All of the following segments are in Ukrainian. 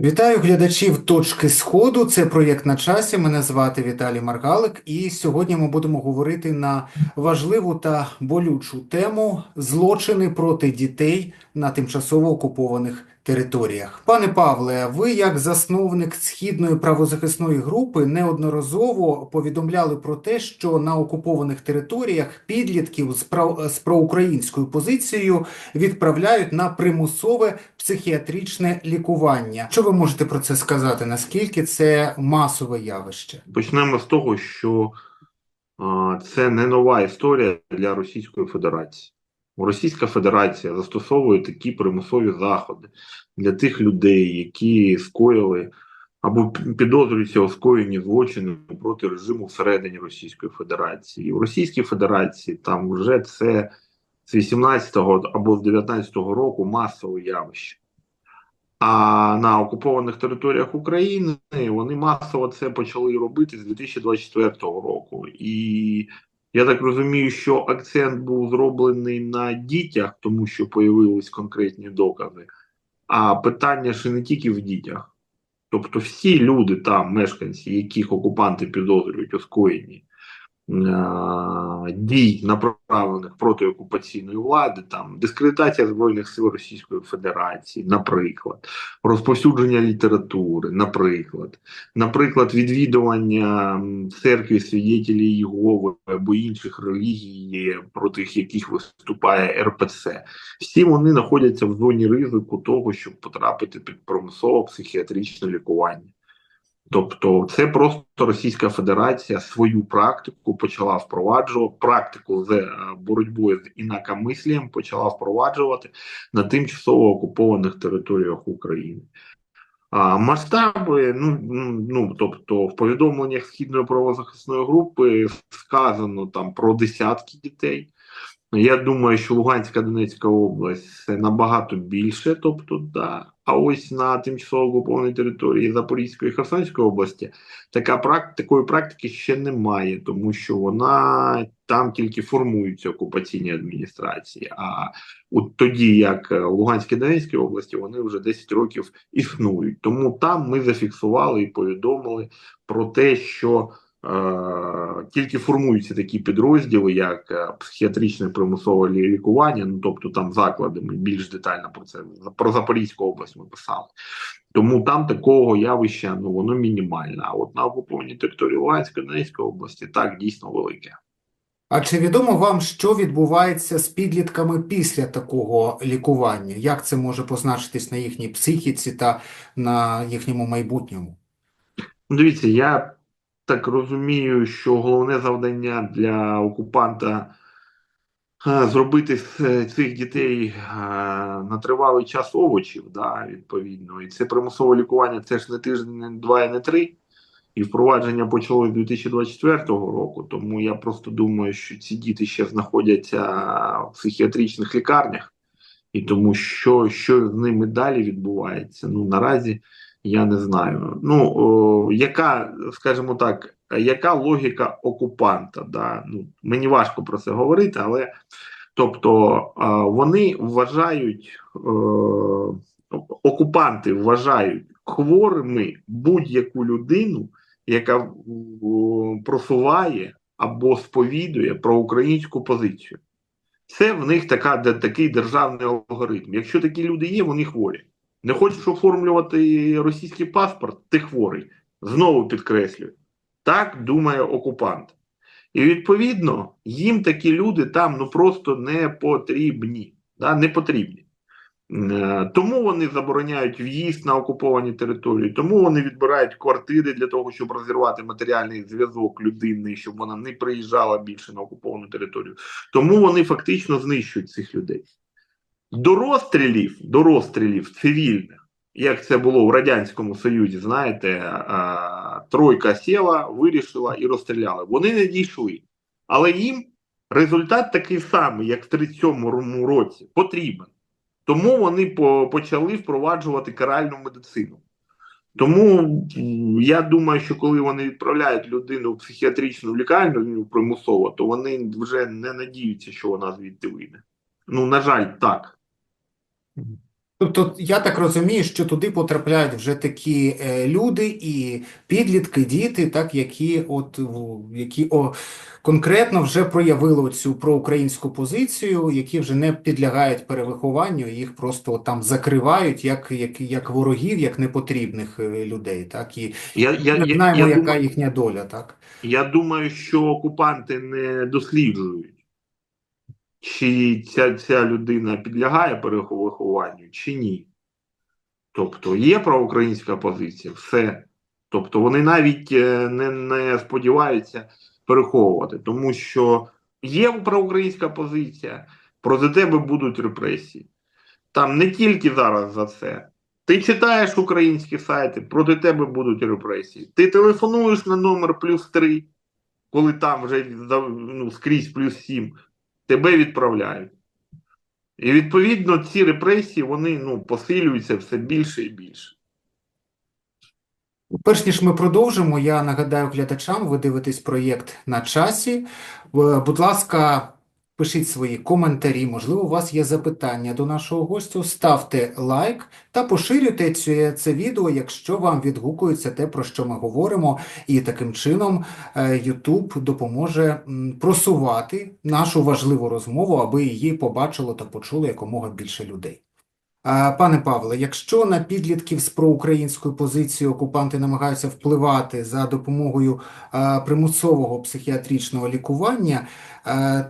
Вітаю глядачів точки Сходу. Це проєкт на часі. Мене звати Віталій Маргалик, і сьогодні ми будемо говорити на важливу та болючу тему злочини проти дітей на тимчасово окупованих територіях. Пане Павле, ви, як засновник східної правозахисної групи, неодноразово повідомляли про те, що на окупованих територіях підлітків з прав- з проукраїнською позицією відправляють на примусове психіатричне лікування. Що ви можете про це сказати? Наскільки це масове явище? Почнемо з того, що це не нова історія для Російської Федерації. Російська Федерація застосовує такі примусові заходи для тих людей, які скоїли або підозрюються у скоєнні злочину проти режиму всередині Російської Федерації. В Російській Федерації там вже це з 18-го або з 19-го року масове явище. А на окупованих територіях України вони масово це почали робити з 2024 року. І я так розумію, що акцент був зроблений на дітях, тому що появились конкретні докази. А питання ж не тільки в дітях. Тобто всі люди там, мешканці, яких окупанти підозрюють у скоєнні дій, направлених проти окупаційної влади, там дискредитація Збройних сил Російської Федерації, наприклад, розповсюдження літератури, наприклад, наприклад, відвідування церкви свідетелів Єгови або інших релігій, проти яких виступає РПЦ. Всі вони знаходяться в зоні ризику того, щоб потрапити під примусове психіатричне лікування. Тобто, це просто Російська Федерація свою практику почала впроваджувати, практику з е, боротьбою з інакомислієм почала впроваджувати на тимчасово окупованих територіях України. А масштаби, ну, ну, ну тобто, в повідомленнях східної правозахисної групи сказано там про десятки дітей. Я думаю, що Луганська Донецька область це набагато більше, тобто, да. А ось на тимчасово окупованій території Запорізької і Херсонської області така прак... такої практики ще немає, тому що вона там тільки формуються окупаційні адміністрації. А от тоді, як е, Луганській Донецькій області, вони вже 10 років існують. Тому там ми зафіксували і повідомили про те, що тільки формуються такі підрозділи, як е, психіатричне примусове лікування. Ну тобто там заклади ми більш детально про це про Запорізьку область ми писали. Тому там такого явища ну воно мінімальне. А от на окупованій території Луганської Донецької області так дійсно велике. А чи відомо вам, що відбувається з підлітками після такого лікування? Як це може позначитись на їхній психіці та на їхньому майбутньому? Ну, Дивіться, я так розумію, що головне завдання для окупанта е, зробити з е, цих дітей е, на тривалий час овочів, да, відповідно. І це примусове лікування, це ж не тиждень, не два і не три. І впровадження почалось з 2024 року. Тому я просто думаю, що ці діти ще знаходяться в психіатричних лікарнях, і тому що, що з ними далі відбувається, ну наразі я не знаю. Ну о, яка, скажімо так, яка логіка окупанта? Да? Ну, мені важко про це говорити, але тобто вони вважають, е, окупанти вважають хворими будь-яку людину, яка о, просуває або сповідує про українську позицію. Це в них така, де- такий державний алгоритм. Якщо такі люди є, вони хворі. Не хочеш оформлювати російський паспорт, ти хворий. Знову підкреслюю. Так думає окупант. І відповідно їм такі люди там ну просто не потрібні. Да? Не потрібні. Е, Тому вони забороняють в'їзд на окуповані території, тому вони відбирають квартири для того, щоб розірвати матеріальний зв'язок людини, щоб вона не приїжджала більше на окуповану територію. Тому вони фактично знищують цих людей. До розстрілів, до розстрілів цивільних, як це було в Радянському Союзі, знаєте, а, тройка сіла, вирішила і розстріляли. Вони не дійшли. Але їм результат такий самий, як в 37-му році, потрібен. Тому вони по, почали впроваджувати каральну медицину. Тому я думаю, що коли вони відправляють людину в психіатричну лікарню ну, примусово, то вони вже не надіються, що вона звідти вийде. Ну, на жаль, так. Тобто, я так розумію, що туди потрапляють вже такі е, люди і підлітки, діти, так, які от в- які о, конкретно вже проявили цю проукраїнську позицію, які вже не підлягають перевихованню, їх просто от там закривають як, як, як ворогів, як непотрібних е, людей, так, і Я, я, ми я, знаємо, я, яка думаю, їхня доля, так. я думаю, що окупанти не досліджують, чи ця, ця людина підлягає перевихованню, чи ні. Тобто є проукраїнська позиція, все. Тобто вони навіть е, не, не сподіваються переховувати, тому що є проукраїнська позиція, проти тебе будуть репресії. Там не тільки зараз за це. Ти читаєш українські сайти, проти тебе будуть репресії. Ти телефонуєш на номер плюс 3, коли там вже ну, скрізь плюс 7, тебе відправляють. І відповідно ці репресії вони ну, посилюються все більше і більше. Перш ніж ми продовжимо, я нагадаю глядачам, ви дивитесь проєкт на часі. Е, Будь ласка, пишіть свої коментарі, можливо, у вас є запитання до нашого гостю. Ставте лайк та поширюйте це, відео, якщо вам відгукується те, про що ми говоримо, і таким чином е, YouTube допоможе просувати нашу важливу розмову, аби її побачило та почуло якомога більше людей. Пане Павле, якщо на підлітків з проукраїнською позицією окупанти намагаються впливати за допомогою примусового психіатричного лікування,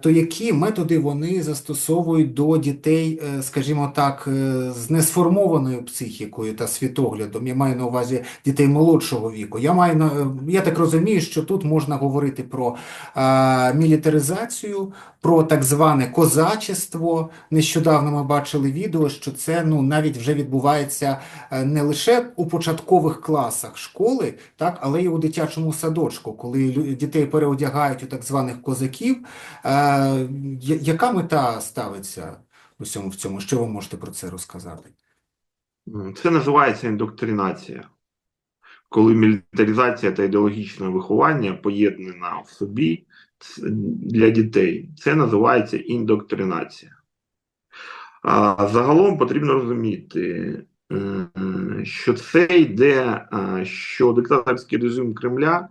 то які методи вони застосовують до дітей, е, скажімо так, е, з несформованою психікою та світоглядом? Я маю на увазі дітей молодшого віку. Я маю на я так розумію, що тут можна говорити про мілітаризацію, про так зване козачество. Нещодавно ми бачили відео, що це ну навіть вже відбувається е, не лише у початкових класах школи, так, але й у дитячому садочку, коли дітей переодягають у так званих козаків. Е, яка мета ставиться у цьому в цьому? Що ви можете про це розказати? Це називається індоктринація. Коли мілітаризація та ідеологічне виховання поєднана в собі для дітей, це називається індоктринація. А загалом потрібно розуміти, е, що це йде, е, що диктаторський режим Кремля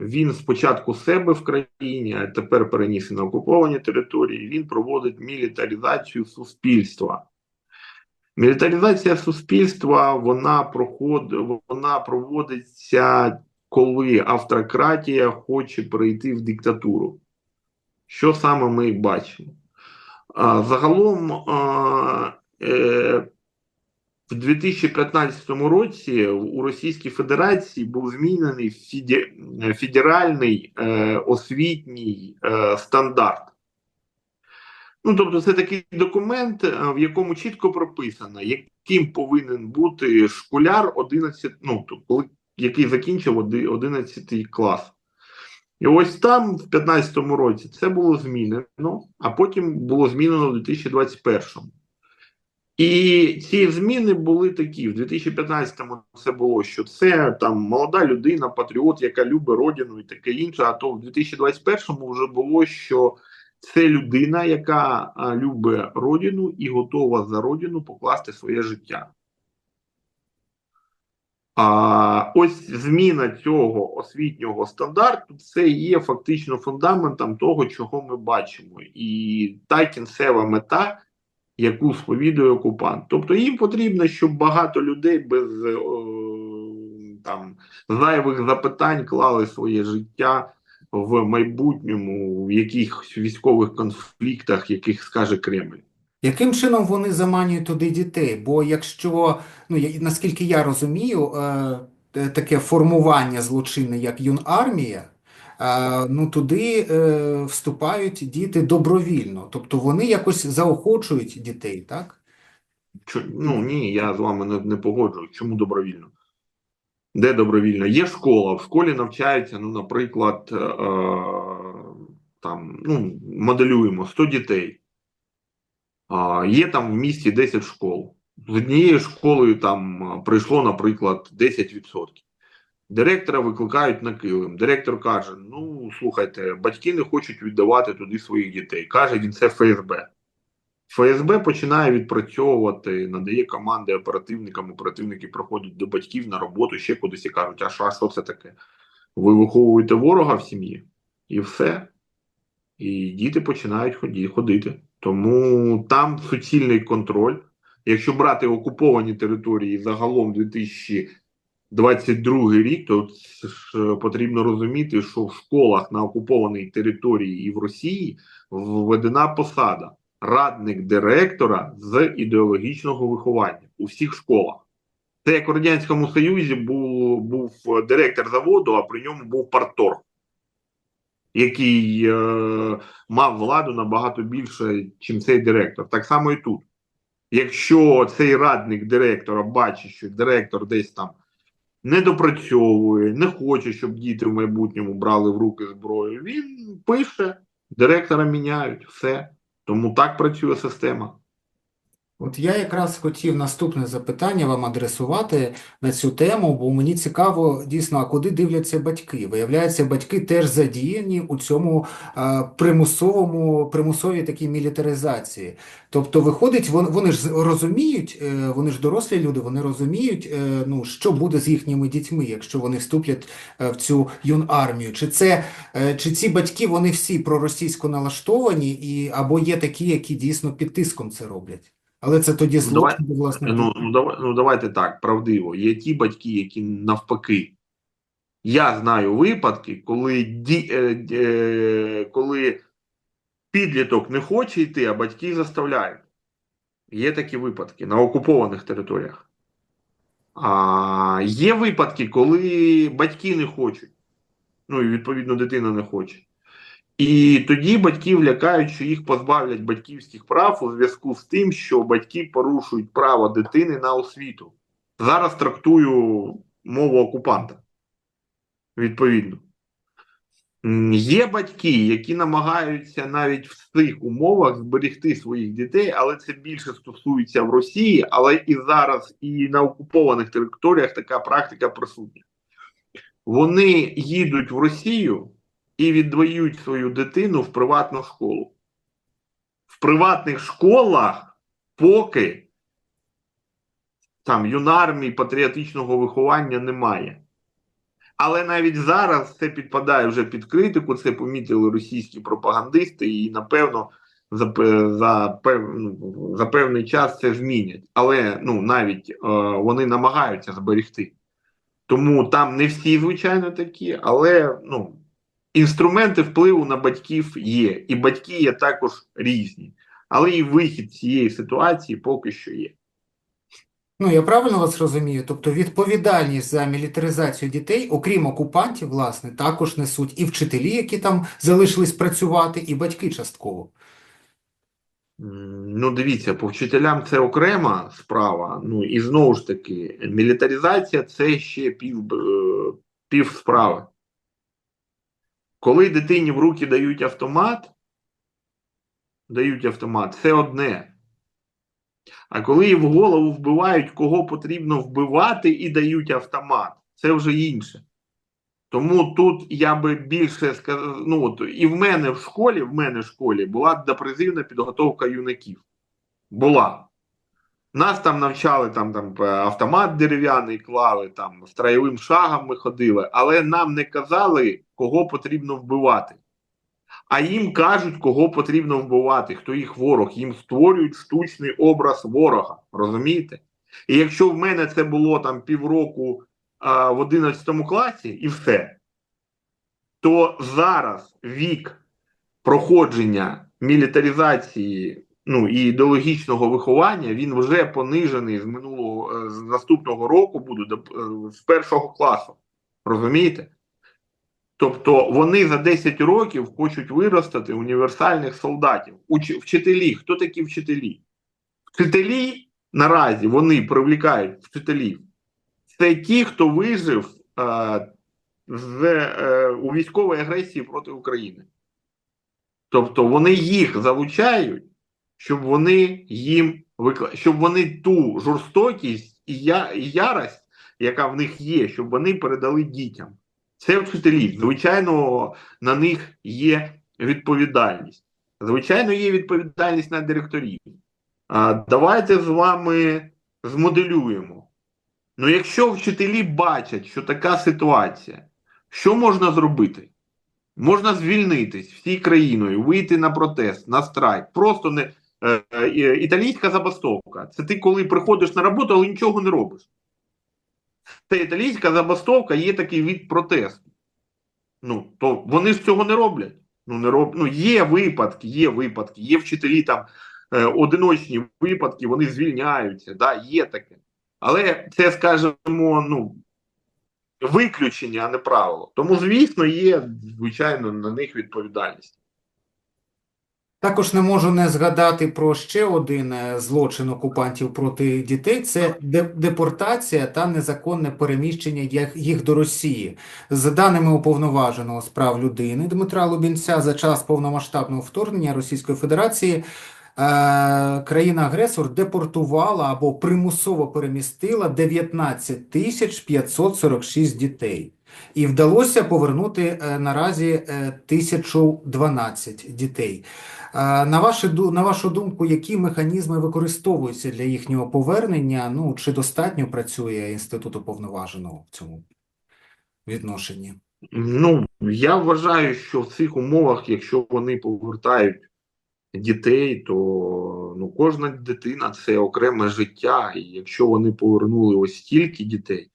він спочатку себе в країні, а тепер переніс на окуповані території. Він проводить мілітаризацію суспільства. Мілітаризація суспільства вона проход, вона проводиться, коли автократія хоче перейти в диктатуру. Що саме ми бачимо? Загалом е, в 2015 році у Російській Федерації був змінений федеральний е, освітній е, стандарт. Ну, тобто, це такий документ, в якому чітко прописано, яким повинен бути школяр 11, ну, тобто, який закінчив 11 клас. І ось там, в 2015 році, це було змінено, а потім було змінено в 2021. І ці зміни були такі: в 2015-му це було, що це там молода людина, патріот, яка любить родину і таке інше. А то в 2021-му вже було, що це людина, яка любить родину і готова за родину покласти своє життя. А ось зміна цього освітнього стандарту це є фактично фундаментом того, чого ми бачимо, і та кінцева мета, яку сповідує окупант. Тобто їм потрібно, щоб багато людей без е, там зайвих запитань клали своє життя в майбутньому в якихось військових конфліктах, яких скаже Кремль. Яким чином вони заманюють туди дітей? Бо якщо, ну я- наскільки я розумію, е, таке формування злочинне, як юнармія, е, ну туди е, вступають діти добровільно, тобто вони якось заохочують дітей, так? Ну ні, я з вами не, не погоджуюсь. Чому добровільно? Де добровільно? Є школа, в школі навчаються, ну, наприклад, е, там, ну, моделюємо 100 дітей. Є там в місті 10 школ. З однією школою там прийшло, наприклад, 10%. Директора викликають на килим. Директор каже: Ну, слухайте, батьки не хочуть віддавати туди своїх дітей. Каже він, це ФСБ. ФСБ починає відпрацьовувати, надає команди оперативникам, оперативники приходять до батьків на роботу, ще кудись і кажуть, а що, а що це таке? Ви виховуєте ворога в сім'ї, і все. І діти починають ходити. Тому там суцільний контроль. Якщо брати окуповані території загалом 2022 рік, то ж потрібно розуміти, що в школах на окупованій території і в Росії введена посада радник директора з ідеологічного виховання у всіх школах. Це як у Радянському Союзі був, був директор заводу, а при ньому був парторг, який е, мав владу набагато більше, ніж цей директор. Так само і тут. Якщо цей радник директора бачить, що директор десь там не допрацьовує, не хоче, щоб діти в майбутньому брали в руки зброю, він пише, директора міняють, все. Тому так працює система. От я якраз хотів наступне запитання вам адресувати на цю тему, бо мені цікаво дійсно, а куди дивляться батьки. Виявляється, батьки теж задіяні у цьому а, примусовому, примусовій такій мілітаризації. Тобто, виходить, вон, вони ж розуміють, е, вони ж дорослі люди, вони розуміють, е, ну, що буде з їхніми дітьми, якщо вони вступлять е, в цю юнармію. Чи це, е, чи ці батьки, вони всі проросійсько налаштовані, і, або є такі, які дійсно під тиском це роблять? Але це тоді Ну, давай- власне. Ну, ну, давай, ну давайте так, правдиво. Є ті батьки, які навпаки. Я знаю випадки, коли, ді, е, е, коли підліток не хоче йти, а батьки заставляють. Є такі випадки на окупованих територіях. А є випадки, коли батьки не хочуть. Ну і відповідно дитина не хоче. І тоді батьків лякають, що їх позбавлять батьківських прав у зв'язку з тим, що батьки порушують право дитини на освіту. Зараз трактую мову окупанта. Відповідно. Є батьки, які намагаються навіть в цих умовах зберегти своїх дітей, але це більше стосується в Росії, але і зараз, і на окупованих територіях така практика присутня. Вони їдуть в Росію і віддають свою дитину в приватну школу. В приватних школах поки там юнармії патріотичного виховання немає. Але навіть зараз це підпадає вже під критику, це помітили російські пропагандисти, і напевно за, за, ну, за певний час це змінять. Але ну, навіть е, вони намагаються зберегти. Тому там не всі, звичайно, такі, але ну, інструменти впливу на батьків є. І батьки є також різні. Але і вихід з цієї ситуації поки що є. Ну, я правильно вас розумію? Тобто відповідальність за мілітаризацію дітей, окрім окупантів, власне, також несуть і вчителі, які там залишились працювати, і батьки частково. Ну, дивіться, по вчителям це окрема справа. Ну і знову ж таки, мілітаризація це ще пів, е, пів справи. Коли дитині в руки дають автомат, дають автомат, це одне. А коли їй в голову вбивають, кого потрібно вбивати, і дають автомат, це вже інше. Тому тут я би більше сказав, ну от і в мене в школі, в мене в школі була допризивна підготовка юнаків. Була. Нас там навчали там, там е, автомат дерев'яний клали, там строєвим шагом ми ходили, але нам не казали, кого потрібно вбивати. А їм кажуть, кого потрібно вбивати, хто їх ворог. Їм створюють штучний образ ворога. Розумієте? І якщо в мене це було там півроку а, в 11 класі і все, то зараз вік проходження мілітаризації ну, і ідеологічного виховання він вже понижений з минулого е, з наступного року буде е, з першого класу. Розумієте? Тобто вони за 10 років хочуть виростати універсальних солдатів. Уч... Вчителі. Хто такі вчителі? Вчителі наразі вони привлікають вчителів. Це ті, хто вижив е, з, е, у військовій агресії проти України. Тобто вони їх залучають, щоб вони їм щоб вони ту жорстокість і, я... і ярость, яка в них є, щоб вони передали дітям. Це вчителі. Звичайно, на них є відповідальність. Звичайно, є відповідальність на директорів. А, давайте з вами змоделюємо. Ну, якщо вчителі бачать, що така ситуація, що можна зробити? Можна звільнитись всій країною, вийти на протест, на страйк. Просто не італійська забастовка. Це ти коли приходиш на роботу, але нічого не робиш. Це італійська забастовка є такий від протесту. Ну, то вони ж цього не роблять. Ну, не роб... ну, є випадки, є випадки, є вчителі там е, одиночні випадки, вони звільняються, да, є таке. Але це, скажімо, ну, виключення, а не правило. Тому, звісно, є, звичайно, на них відповідальність. Також не можу не згадати про ще один е, злочин окупантів проти дітей – це депортація та незаконне переміщення їх- до Росії. За даними Уповноваженого з прав людини Дмитра Лубінця, за час повномасштабного вторгнення Російської Федерації е, країна-агресор депортувала або примусово перемістила 19 тисяч 546 дітей. І вдалося повернути е, наразі е, 1012 дітей. На вашу, на вашу думку, які механізми використовуються для їхнього повернення? Ну, чи достатньо працює інститут уповноваженого в цьому відношенні? Ну, я вважаю, що в цих умовах, якщо вони повертають дітей, то ну, кожна дитина це окреме життя. І якщо вони повернули ось стільки дітей,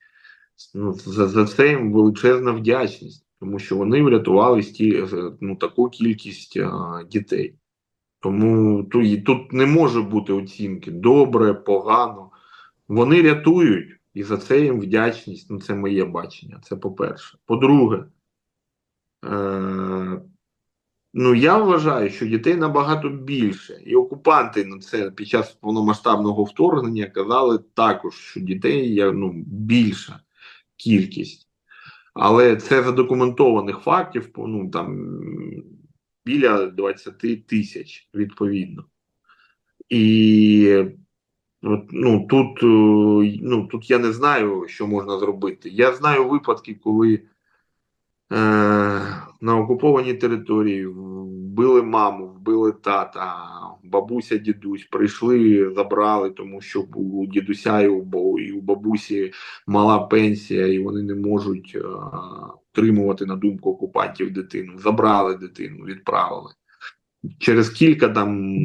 ну, за, за це їм величезна вдячність, тому що вони врятували сті, ну, таку кількість а, дітей. Тому ту- і тут не може бути оцінки добре, погано. Вони рятують, і за це їм вдячність. Ну, це моє бачення. Це по-перше. По-друге, е- ну я вважаю, що дітей набагато більше. І окупанти на це під час повномасштабного вторгнення казали також, що дітей ну, більша кількість. Але це задокументованих фактів, ну там біля 20 тисяч відповідно. І ну, тут, е, ну, тут я не знаю, що можна зробити. Я знаю випадки, коли е, на окупованій території вбили маму, вбили тата, бабуся, дідусь, прийшли, забрали, тому що у дідуся і у, і у бабусі мала пенсія, і вони не можуть е, утримувати на думку окупантів дитину. Забрали дитину, відправили. Через кілька там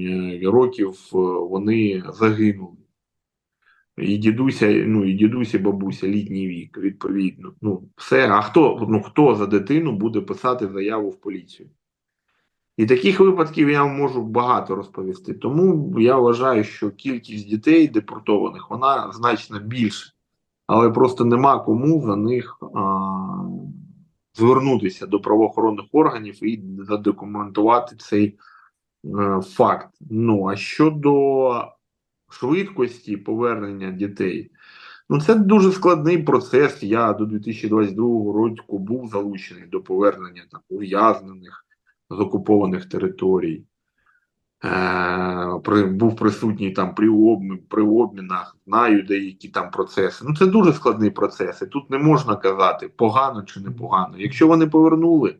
е, років е, вони загинули. І дідуся, ну і дідусь, і бабуся, літній вік, відповідно. Ну, все. А хто, ну, хто за дитину буде писати заяву в поліцію? І таких випадків я можу багато розповісти. Тому я вважаю, що кількість дітей депортованих вона значно більша, але просто нема кому за них а, звернутися до правоохоронних органів і задокументувати цей е, факт. Ну а щодо швидкості повернення дітей, ну це дуже складний процес. Я до 2022 року був залучений до повернення там ув'язнених з окупованих територій. Е, був присутній там при, обмі, при обмінах, знаю деякі там процеси. Ну це дуже складний процес. І тут не можна казати, погано чи не погано. Якщо вони повернули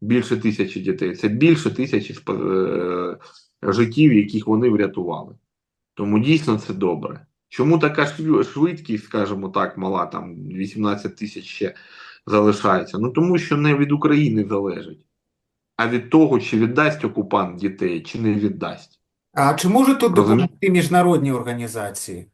більше тисячі дітей, це більше тисячі е, життів, яких вони врятували. Тому дійсно це добре. Чому така швидкість, скажімо так, мала, там 18 тисяч ще залишається? Ну тому що не від України залежить а від того, чи віддасть окупант дітей, чи не віддасть. А чи можуть тут допомогти міжнародні організації?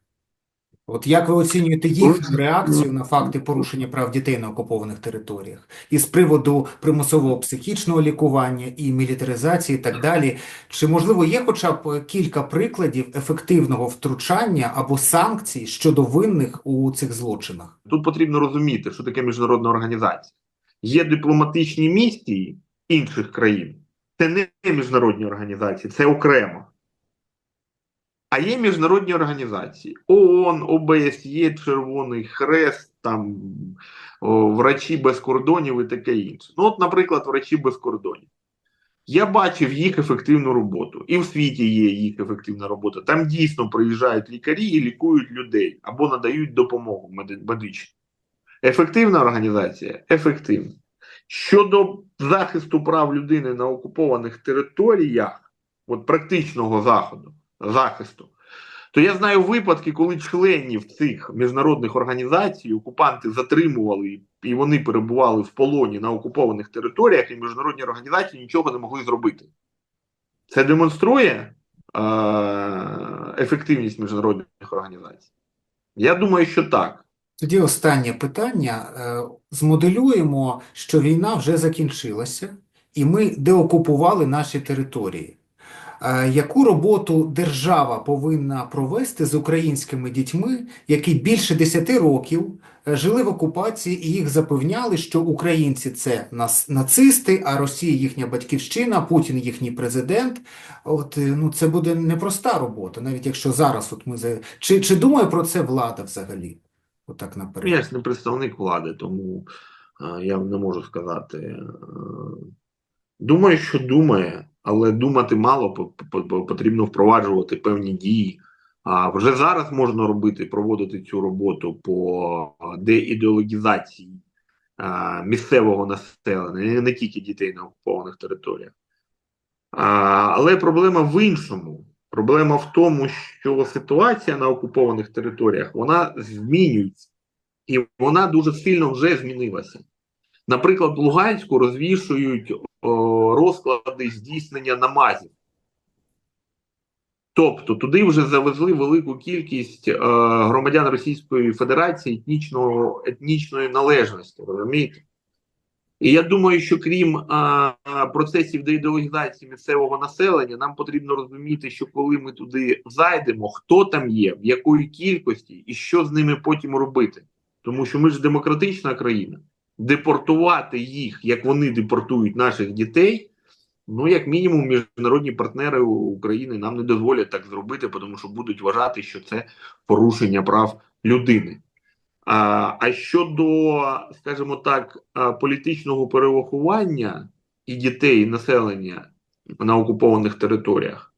От як ви оцінюєте їхню реакцію на факти порушення прав дітей на окупованих територіях? І з приводу примусового психічного лікування і мілітаризації і так далі. Чи, можливо, є хоча б кілька прикладів ефективного втручання або санкцій щодо винних у цих злочинах? Тут потрібно розуміти, що таке міжнародна організація. Є дипломатичні місії інших країн. Це не міжнародні організації, це окремо. А є міжнародні організації: ООН, ОБСЄ, Червоний Хрест, там о, врачі без кордонів і таке інше. Ну, от, наприклад, врачі без кордонів. Я бачив їх ефективну роботу, і в світі є їх ефективна робота. Там дійсно приїжджають лікарі і лікують людей або надають допомогу меди- медичну. Ефективна організація? Ефективна. Щодо захисту прав людини на окупованих територіях, от практичного заходу, захисту, то я знаю випадки, коли членів цих міжнародних організацій окупанти затримували і вони перебували в полоні на окупованих територіях, і міжнародні організації нічого не могли зробити. Це демонструє е- ефективність міжнародних організацій? Я думаю, що так. Тоді останнє питання. Е, Змоделюємо, що війна вже закінчилася, і ми деокупували наші території. Е, Яку роботу держава повинна провести з українськими дітьми, які більше 10 років е, жили в окупації і їх запевняли, що українці це нацисти, а Росія їхня батьківщина, Путін їхній президент. От ну це буде непроста робота, навіть якщо зараз от ми чи, чи думає про це влада взагалі? Отак наперед. Я ж не представник влади, тому е, я не можу сказати. Е, думаю, що думає, але думати мало, по- по- по- потрібно впроваджувати певні дії. А вже зараз можна робити, проводити цю роботу по е, деідеологізації місцевого населення, не- не тільки дітей на окупованих територіях. А, але проблема в іншому. Проблема в тому, що ситуація на окупованих територіях вона змінюється. І вона дуже сильно вже змінилася. Наприклад, в Луганську розвішують о, розклади здійснення намазів. Тобто туди вже завезли велику кількість е, громадян Російської Федерації етнічного, етнічної належності, розумієте? І я думаю, що крім а, процесів деідеологізації місцевого населення, нам потрібно розуміти, що коли ми туди зайдемо, хто там є, в якої кількості і що з ними потім робити. Тому що ми ж демократична країна. Депортувати їх, як вони депортують наших дітей, ну, як мінімум, міжнародні партнери України нам не дозволять так зробити, тому що будуть вважати, що це порушення прав людини. А, щодо, скажімо так, політичного перевиховання і дітей, і населення на окупованих територіях,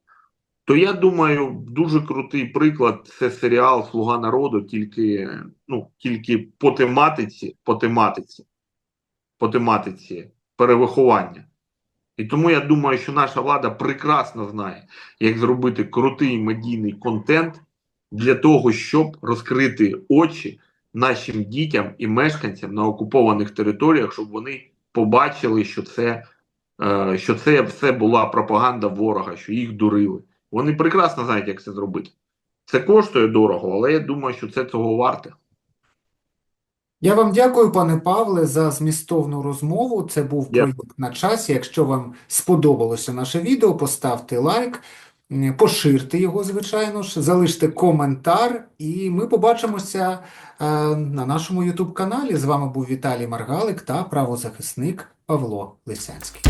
то я думаю, дуже крутий приклад це серіал Слуга народу, тільки, ну, тільки по тематиці, по тематиці, по тематиці перевиховання. І тому я думаю, що наша влада прекрасно знає, як зробити крутий медійний контент для того, щоб розкрити очі нашим дітям і мешканцям на окупованих територіях, щоб вони побачили, що це, е, що це все була пропаганда ворога, що їх дурили. Вони прекрасно знають, як це зробити. Це коштує дорого, але я думаю, що це цього варте. Я вам дякую, пане Павле, за змістовну розмову. Це був проєкт на часі. Якщо вам сподобалося наше відео, поставте лайк, поширте його, звичайно ж, залиште коментар, і ми побачимося е, на нашому YouTube каналі. З вами був Віталій Маргалик та правозахисник Павло Лисянський.